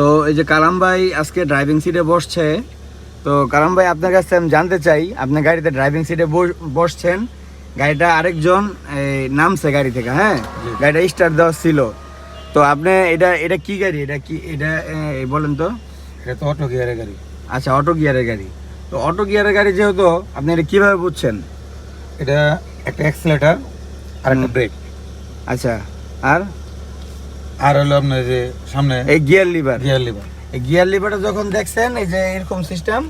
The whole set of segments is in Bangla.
তো এই যে কালাম ভাই আজকে ড্রাইভিং সিটে বসছে তো কালাম ভাই আপনার কাছে আমি জানতে চাই আপনি গাড়িতে ড্রাইভিং সিটে বসছেন গাড়িটা আরেকজন এই, নামছে গাড়ি থেকে হ্যাঁ? গাড়িটা স্টার্ট দেওয়া ছিল। তো আপনি এটা এটা কি গাড়ি? এটা কি এটা বলেন তো। এটা তো অটো গিয়ারের গাড়ি। আচ্ছা অটো গিয়ারের গাড়ি। তো অটো গিয়ারের গাড়ি যেহেতু আপনি এটা কীভাবে বুঝছেন? এটা একটা অ্যাক্সিলেটার আর একটা ব্রেক আচ্ছা আর? আর হলো আপনার যে সামনে এই গিয়ার লিভার। Gear lever. এই গিয়ার লিভারটা যখন দেখছেন এই যে এরকম সিস্টেম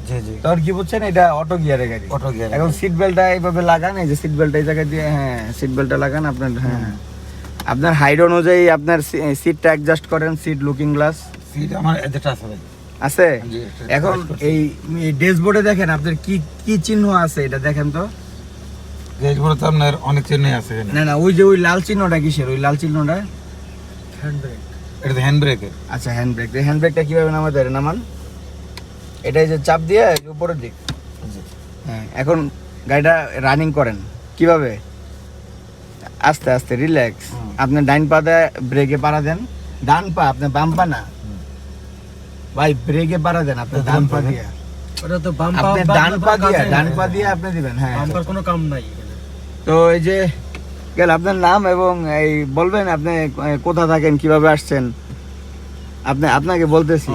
তখন কি বুঝছেন এটা অটো গিয়ারের গাড়ি। অটো গিয়ার এখন সিট বেল্টটা এইভাবে লাগান এই যে সিট বেল্ট এই জায়গায় দিয়ে হ্যাঁ সিট বেল্টটা লাগান আপনার হ্যাঁ। আপনার হাইট অনুযায়ী আপনার সিটটা অ্যাডজাস্ট করেন সিট লুকিং গ্লাস সিট আমার যেটা আছে আছে? এখন এই ড্যাশবোর্ডে দেখেন আপনার কি কি চিহ্ন আছে এটা দেখেন তো। এরপরে তো আপনার অনেক চিহ্ন আছে না না ওই যে ওই লাল চিহ্নটা কিসের? ওই লাল চিহ্নটা? এটা তো হ্যান্ড আচ্ছা হ্যান্ড ব্রেক হ্যান্ড ব্রেকটা কীভাবে নামাতে পারে নামান? এটা যে চাপ দিয়ে উপরের দিক। হ্যাঁ এখন গাড়িটা রানিং করেন। কীভাবে? আস্তে আস্তে রিল্যাক্স আপনি ডাইন পা দিয়ে ব্রেকে পাড়া দেন। ডান পা আপনি বাম পা না। ভাই ব্রেকে পাড়া দেন আপনি ডান পা দিয়ে। ওটা তো বাম পা ডান পা দিয়ে ডান পা দিয়ে আপনি দিবেন হ্যাঁ। বাম পার কোনো কাম নাই তো এই যে গেল আপনার নাম এবং এই বলবেন আপনি কোথা থাকেন কীভাবে আসছেন? আপনি আপনাকে বলতেছি।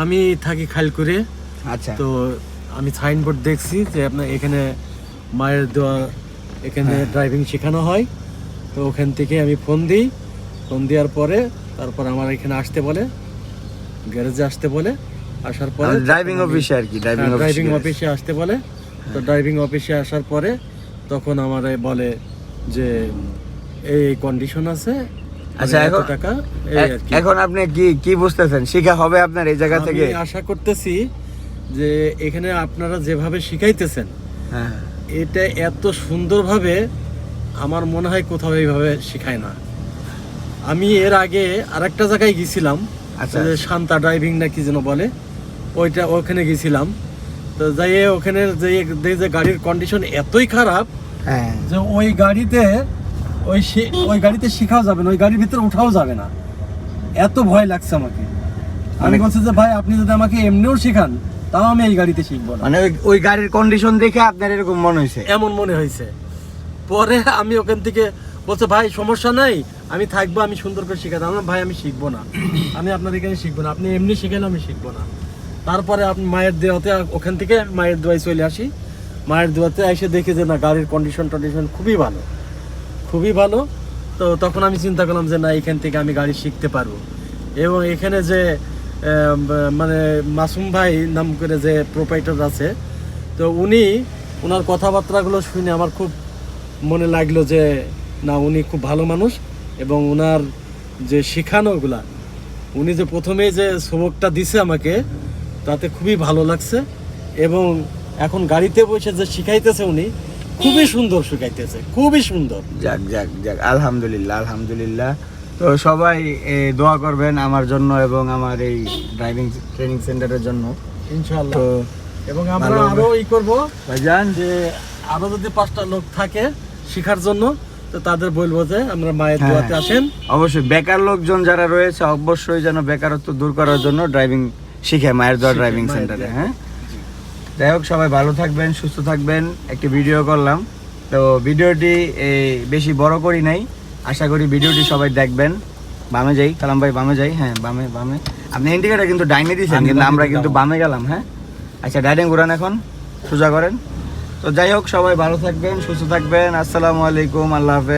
আমি থাকি খালকুরে আচ্ছা। তো আমি সাইনবোর্ড দেখছি যে আপনার এখানে মায়ের দেওয়া এখানে হ্যাঁ। ড্রাইভিং শেখানো হয়। তো ওখান থেকে আমি ফোন দিই। ফোন দেওয়ার পরে তারপর আমার এখানে আসতে বলে গ্যারেজে আসতে বলে। আসার পরে ড্রাইভিং অফিসে আর কি ড্রাইভিং ড্রাইভিং অফিসে অফিসে আসতে বলে। তো ড্রাইভিং অফিসে আসার পরে তখন আমারে বলে যে এই কন্ডিশন আছে আচ্ছা, মানে এখন- টাকা এখন আপনি কি কি বুঝতেছেন? শিখা হবে আপনার এই জায়গা আমি থেকে? আশা করতেছি যে এখানে আপনারা যেভাবে শিখাইতেছেন হ্যাঁ। এটা এত সুন্দরভাবে আমার মনে হয় কোথাও এইভাবে শেখায় না। আমি এর আগে আরেকটা জায়গায় গেছিলাম আচ্ছা। শান্তা ড্রাইভিং না কি যেন বলে ওইটা ওখানে গেছিলাম। তো যাই ওখানে যে যে গাড়ির কন্ডিশন এতই খারাপ যে ওই গাড়িতে ওই ওই গাড়িতে শেখাও যাবে না ওই গাড়ির ভিতরে উঠাও যাবে না। এত ভয় লাগছে আমাকে। আমি বলছি যে ভাই আপনি যদি আমাকে এমনিও শেখান তাও আমি এই গাড়িতে শিখব না। মানে ওই- গাড়ির কন্ডিশন দেখে আপনার এরকম মনে হয়েছে? এমন মনে হয়েছে। পরে আমি ওখান থেকে বলছে ভাই সমস্যা নাই আমি থাকব আমি সুন্দর করে শেখাতাম আমার ভাই আমি শিখব না। আমি আপনার এখানে শিখব না। আপনি এমনি শিখেন আমি শিখব না। তারপরে আপনি মায়ের দেওয়াতে ওখান থেকে মায়ের দোয়ায় চলে আসি। মায়ের দোয়াতে এসে দেখি যে না, গাড়ির কন্ডিশন টন্ডিশন খুবই ভালো। খুবই ভালো। তো তখন আমি চিন্তা করলাম যে না, এখান থেকে আমি গাড়ি শিখতে পারব। এবং এখানে যে মানে মাসুম ভাই নাম করে যে প্রোপাইটার আছে, তো উনি ওনার কথাবার্তাগুলো শুনে আমার খুব মনে লাগল যে না, উনি খুব ভালো মানুষ। এবং ওনার যে শেখানোগুলা, উনি যে প্রথমে যে সবকটা দিছে আমাকে, তাতে খুবই ভালো লাগছে। এবং এখন গাড়িতে বসে যে শিখাইতেছে উনি খুবই সুন্দর শিখাইতেছে খুবই সুন্দর। যাক যাক যাক আলহামদুলিল্লাহ আলহামদুলিল্লাহ। তো সবাই দোয়া করবেন আমার জন্য এবং আমার এই ড্রাইভিং ট্রেনিং সেন্টারের জন্য। ইনশাআল্লাহ। তো এবং আমরা আরও ই করব ভাইজান? যে আরও যদি পাঁচটা লোক থাকে শেখার জন্য তো তাদের বলব যে আমরা মায়ের হ্যাঁ। দোয়াতে আসেন। অবশ্যই বেকার লোকজন যারা রয়েছে অবশ্যই যেন বেকারত্ব দূর করার জন্য ড্রাইভিং শিখে মায়ের দোয়া ড্রাইভিং সেন্টারে হ্যাঁ? যাই হোক সবাই ভালো থাকবেন সুস্থ থাকবেন। একটি ভিডিও করলাম। তো ভিডিওটি এই, বেশি বড় করি নাই। আশা করি ভিডিওটি সবাই দেখবেন। বামে যাই কালাম ভাই বামে যাই। হ্যাঁ বামে বামে। আপনি ইন্ডিকেটার কিন্তু ডাইনে দিয়েছেন কিন্তু আমরা কিন্তু বামে গেলাম হ্যাঁ? আচ্ছা ডাইনিং ঘুরান এখন। সোজা করেন। তো যাই হোক সবাই ভালো থাকবেন সুস্থ থাকবেন। আসসালামু আলাইকুম আল্লাহ হাফেজ।